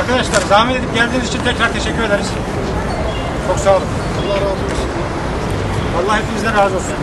Arkadaşlar zahmet edip geldiğiniz için tekrar teşekkür ederiz. Çok sağ olun. Allah razı olsun. Allah hepinizden razı olsun.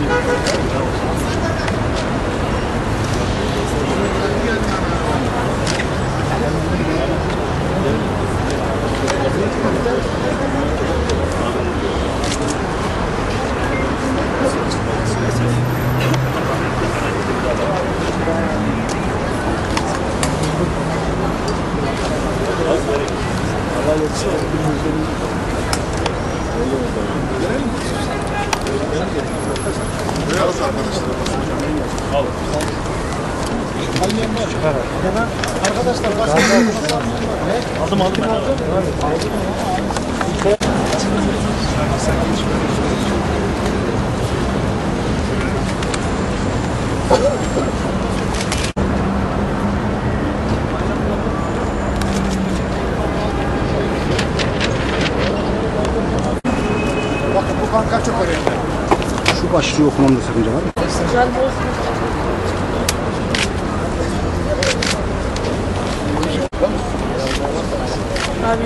Bakın çok önemli. Şu başlığı okumamda sakınca var mı? Abi.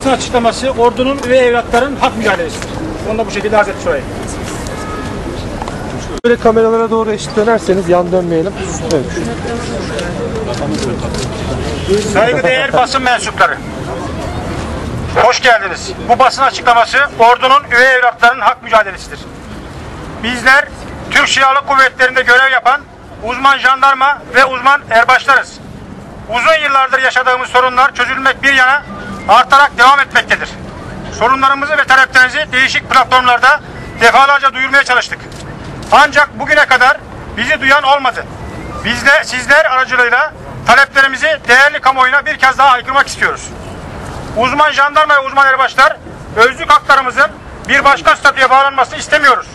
Basın açıklaması ordunun ve evlatların hak mücadelesidir. Onu da bu şekilde arz etmiş. Böyle kameralara doğru eşit dönerseniz yan dönmeyelim. Evet. Saygıdeğer basın mensupları. Hoş geldiniz. Bu basın açıklaması ordunun üvey evlatlarının hak mücadelesidir. Bizler Türk Silahlı Kuvvetleri'nde görev yapan uzman jandarma ve uzman erbaşlarız. Uzun yıllardır yaşadığımız sorunlar çözülmek bir yana artarak devam etmektedir. Sorunlarımızı ve taleplerinizi değişik platformlarda defalarca duyurmaya çalıştık. Ancak bugüne kadar bizi duyan olmadı. Biz de sizler aracılığıyla taleplerimizi değerli kamuoyuna bir kez daha haykırmak istiyoruz. Uzman jandarma ve uzman erbaşlar özlük haklarımızın bir başka statüye bağlanmasını istemiyoruz.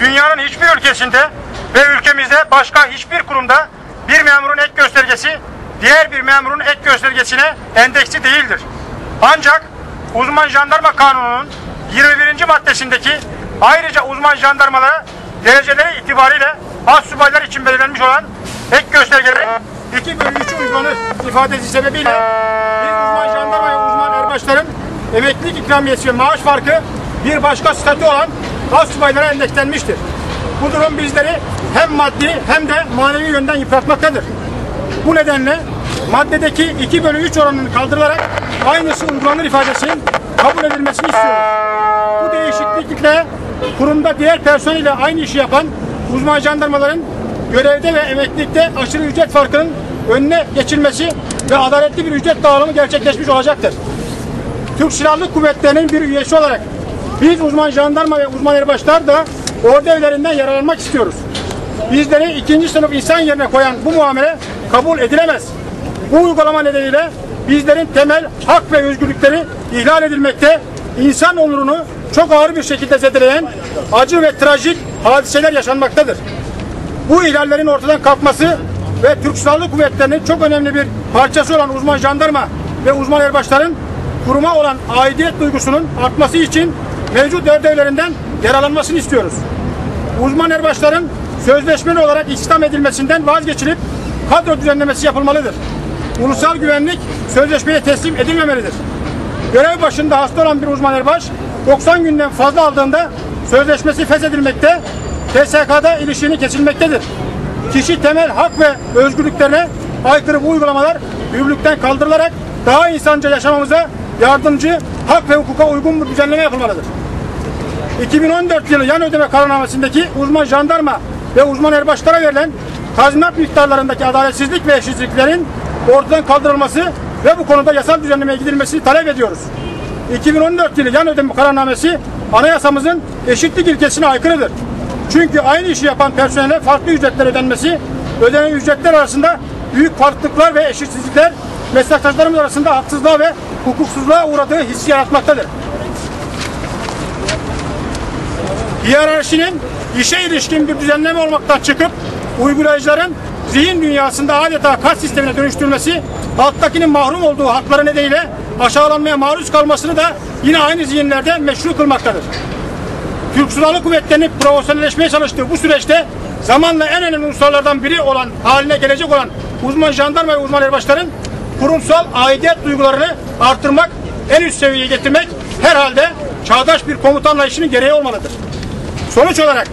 Dünyanın hiçbir ülkesinde ve ülkemizde başka hiçbir kurumda bir memurun ek göstergesi diğer bir memurun ek göstergesine endeksi değildir. Ancak uzman jandarma kanununun 21. maddesindeki ayrıca uzman jandarmalara dereceleri itibariyle az subaylar için belirlenmiş olan ek göstergeleri 2 bölü 3 uygulanır ifadesi sebebiyle bir uzman jandarma ve erbaşların emeklilik ikramiyesi ve maaş farkı bir başka statü olan az subaylara endekslenmiştir. Bu durum bizleri hem maddi hem de manevi yönden yıpratmaktadır. Bu nedenle maddedeki 2 bölü 3 oranının kaldırılarak aynısı uygulanır ifadesinin kabul edilmesini istiyoruz. Bu değişiklikle kurumda diğer personel ile aynı işi yapan uzman jandarmaların görevde ve emeklilikte aşırı ücret farkının önüne geçilmesi ve adaletli bir ücret dağılımı gerçekleşmiş olacaktır. Türk Silahlı Kuvvetleri'nin bir üyesi olarak biz uzman jandarma ve uzman erbaşlar da ordu evlerinden yararlanmak istiyoruz. Bizleri ikinci sınıf insan yerine koyan bu muamele kabul edilemez. Bu uygulama nedeniyle bizlerin temel hak ve özgürlükleri ihlal edilmekte, insan onurunu çok ağır bir şekilde zedeleyen acı ve trajik hadiseler yaşanmaktadır. Bu ihlallerin ortadan kalkması ve Türk Silahlı Kuvvetleri'nin çok önemli bir parçası olan uzman jandarma ve uzman erbaşların kuruma olan aidiyet duygusunun artması için mevcut devlerinden yararlanmasını istiyoruz. Uzman erbaşların sözleşmeli olarak istihdam edilmesinden vazgeçilip kadro düzenlemesi yapılmalıdır. Ulusal güvenlik sözleşmeye teslim edilmemelidir. Görev başında hasta olan bir uzman erbaş 90 günden fazla aldığında sözleşmesi feshedilmekte, TSK'da ilişkini kesilmektedir. Kişi temel hak ve özgürlüklerine aykırı bu uygulamalar yürürlükten kaldırılarak daha insanca yaşamamıza yardımcı, hak ve hukuka uygun bir düzenleme yapılmalıdır. 2014 yılı yan ödeme kararnamesindeki uzman jandarma ve uzman erbaşlara verilen tazminat miktarlarındaki adaletsizlik ve eşitsizliklerin ortadan kaldırılması ve bu konuda yasal düzenlemeye gidilmesini talep ediyoruz. 2014 yılı yan ödeme kararnamesi anayasamızın eşitlik ilkesine aykırıdır. Çünkü aynı işi yapan personele farklı ücretler ödenmesi, ödenen ücretler arasında büyük farklılıklar ve eşitsizlikler meslektaşlarımız arasında haksızlığa ve hukuksuzluğa uğradığı hissi yaratmaktadır. Hiyerarşinin işe ilişkin bir düzenleme olmaktan çıkıp uygulayıcıların zihin dünyasında adeta kaç sistemine dönüştürülmesi alttakinin mahrum olduğu hakları nedeniyle aşağılanmaya maruz kalmasını da yine aynı zihinlerde meşru kılmaktadır. Türk Silahlı Kuvvetleri'nin profesyonelleşmeye çalıştığı bu süreçte zamanla en önemli unsurlardan biri olan haline gelecek olan uzman jandarma ve uzman erbaşların kurumsal aidiyet duygularını artırmak, en üst seviyeye getirmek herhalde çağdaş bir komutan anlayışının gereği olmalıdır. Sonuç olarak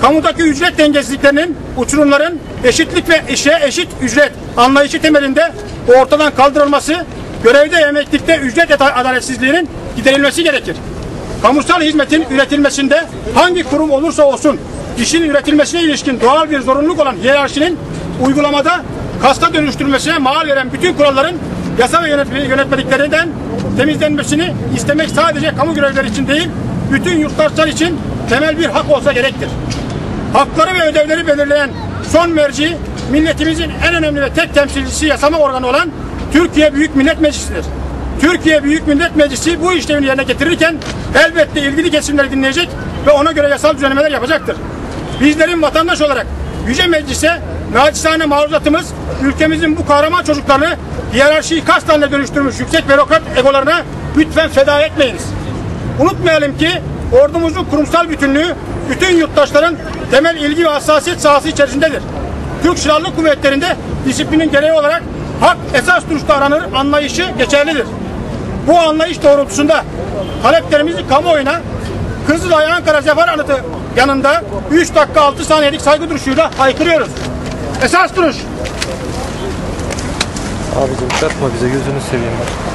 kamudaki ücret dengesizliklerinin, uçurumların eşitlik ve işe eşit ücret anlayışı temelinde ortadan kaldırılması, görevde emeklilikte ücret adaletsizliğinin giderilmesi gerekir. Kamusal hizmetin üretilmesinde hangi kurum olursa olsun işin üretilmesine ilişkin doğal bir zorunluluk olan hiyerarşinin uygulamada kasta dönüştürülmesine mal veren bütün kuralların yasa ve yönetme- yönetmeliklerinden temizlenmesini istemek sadece kamu görevlileri için değil, bütün yurttaşlar için temel bir hak olsa gerektir. Hakları ve ödevleri belirleyen son merci milletimizin en önemli ve tek temsilcisi yasama organı olan Türkiye Büyük Millet Meclisi'dir. Türkiye Büyük Millet Meclisi bu işlevini yerine getirirken elbette ilgili kesimleri dinleyecek ve ona göre yasal düzenlemeler yapacaktır. Bizlerin vatandaş olarak Yüce Meclis'e naçizane maruzatımız ülkemizin bu kahraman çocuklarını hiyerarşiyi kas haline dönüştürmüş yüksek bürokrat egolarına lütfen feda etmeyiniz. Unutmayalım ki ordumuzun kurumsal bütünlüğü bütün yurttaşların temel ilgi ve hassasiyet sahası içerisindedir. Türk Silahlı Kuvvetleri'nde disiplinin gereği olarak hak esas duruşta aranır anlayışı geçerlidir. Bu anlayış doğrultusunda taleplerimizi kamuoyuna Kızılay Ankara Zafer Anıtı yanında 3 dakika 6 saniyelik saygı duruşuyla haykırıyoruz. Esas duruş. Abicim çarpma bize gözünü seveyim bak.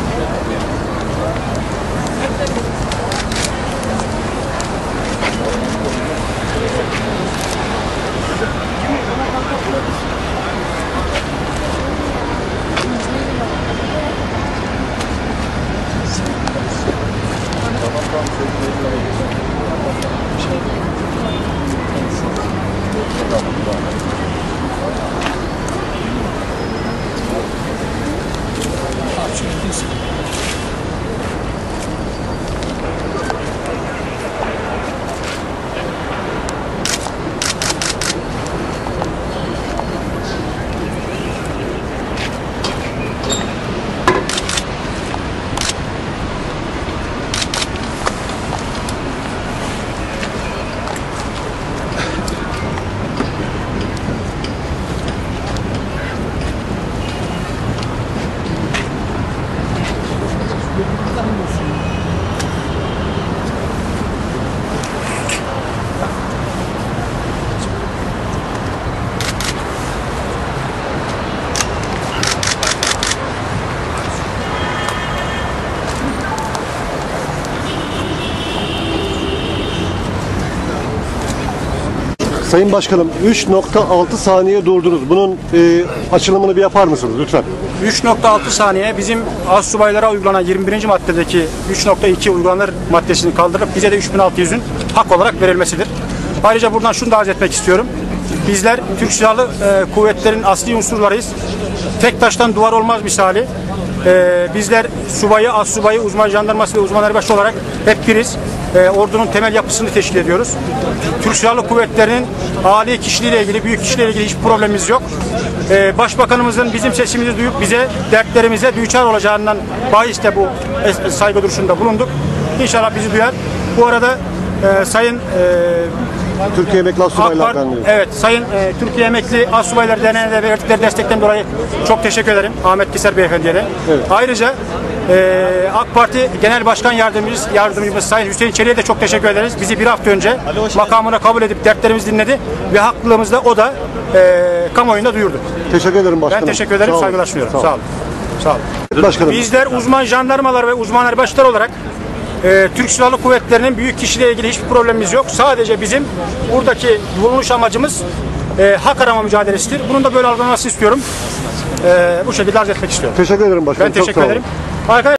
Ah, tinha que Sayın Başkanım 3.6 saniye durdunuz. Bunun e, açılımını bir yapar mısınız lütfen? 3.6 saniye bizim az subaylara uygulanan 21. maddedeki 3.2 uygulanır maddesini kaldırıp bize de 3600'ün hak olarak verilmesidir. Ayrıca buradan şunu da arz etmek istiyorum. Bizler Türk Silahlı e, Kuvvetlerin asli unsurlarıyız. Tek taştan duvar olmaz misali. E, bizler subayı, az subayı, uzman jandarması ve uzman erbaşı olarak hep biriz. E, ordunun temel yapısını teşkil ediyoruz. Türk Silahlı Kuvvetleri'nin âli kişiliğiyle ilgili, büyük kişiliğiyle ilgili hiçbir problemimiz yok. Ee, Başbakanımızın bizim sesimizi duyup bize dertlerimize düçar olacağından bahis de bu saygı duruşunda bulunduk. İnşallah bizi duyar. Bu arada e, Sayın e, Türkiye Emekli Parti, Derneği. evet Sayın e, Türkiye Emekli Astsubaylar Derneği'ne de verdikleri destekten dolayı çok teşekkür ederim Ahmet Kiser Beyefendi'ye de. Ayrıca e, AK Parti Genel Başkan Yardımcımız, Yardımcımız Sayın Hüseyin Çelik'e de çok teşekkür ederiz. Bizi bir hafta önce makamına kabul edip dertlerimizi dinledi ve haklılığımızı da o da e, kamuoyunda duyurdu. Teşekkür ederim başkanım. Ben teşekkür ederim, Sağ saygılar sunuyorum. Sağ Sağ olun. olun. Sağ olun. Başkanım. Bizler uzman jandarmalar ve uzman erbaşlar olarak e, Türk Silahlı Kuvvetleri'nin büyük kişiliğe ilgili hiçbir problemimiz yok. Sadece bizim buradaki bulunuş amacımız e, hak arama mücadelesidir. Bunun da böyle algılanmasını istiyorum. E, bu şekilde arz etmek istiyorum. Teşekkür ederim başkanım. Ben teşekkür ederim. Arkadaşlar